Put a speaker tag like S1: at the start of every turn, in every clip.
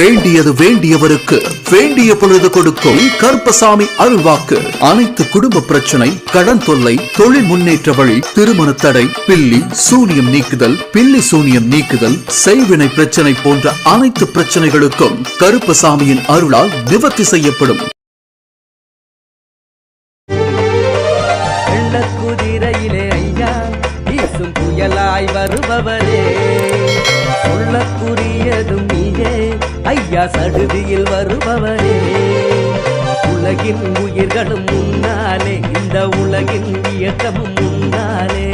S1: வேண்டியது வேண்டியவருக்கு வேண்டிய பொழுது கொடுக்கும் கருப்பசாமி அருள்வாக்கு. அனைத்து குடும்ப பிரச்சனை கடன் தொல்லை தொழில் முன்னேற்ற வழி திருமண தடை பில்லி சூனியம் நீக்குதல் பில்லி சூனியம் நீக்குதல் செய்வினை பிரச்சனை போன்ற அனைத்து பிரச்சனைகளுக்கும் கருப்பசாமியின் அருளால் நிவர்த்தி செய்யப்படும்.
S2: ஐயா வீசும் புயலாய் வருபவரே. சொல்லக்கூடியதும் நீயே ஐயா சடுதியில் வருபவரே. உலகின் உயிர்களும் முன்னாலே இந்த உலகின் இயக்கமும் முன்னாலே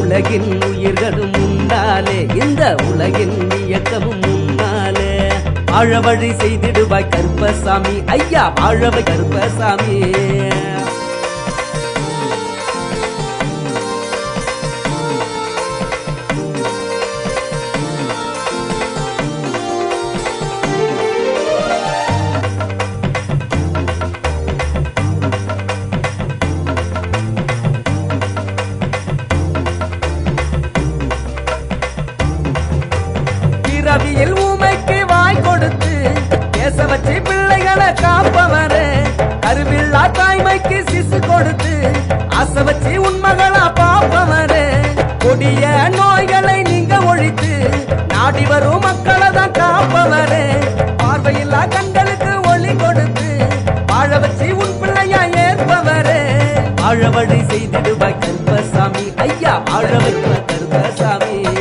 S2: உலகின் உயிர்களும் முன்னாலே இந்த உலகின் இயக்கமும் முன்னாலே. ஆழவழி செய்திடுவாய் கருப்பசாமி ஐயா ஆழவை கருப்பசாமி. பிறவியில் ஊமைக்கு வாய் கொடுத்து பேச வச்சு பிள்ளைகளை காப்பவரே. கருவில்லா தாய்மைக்கு சிசு கொடுத்து ஆசை வச்சு உண்மகளா பாப்பவரே கொடிய நோய்களை நீங்க ஒழித்து நாடி வரும் மக்களை தான் காப்பவரே. பார்வையில்லா கண்களுக்கு ஒளி கொடுத்து வாழ வச்சு உன் பிள்ளையா ஏற்பவரே. வாழ வழி செய்திடுவாய் கருப்பசாமி. ஐயா வாழ வைக்கிற கருப்பசாமி.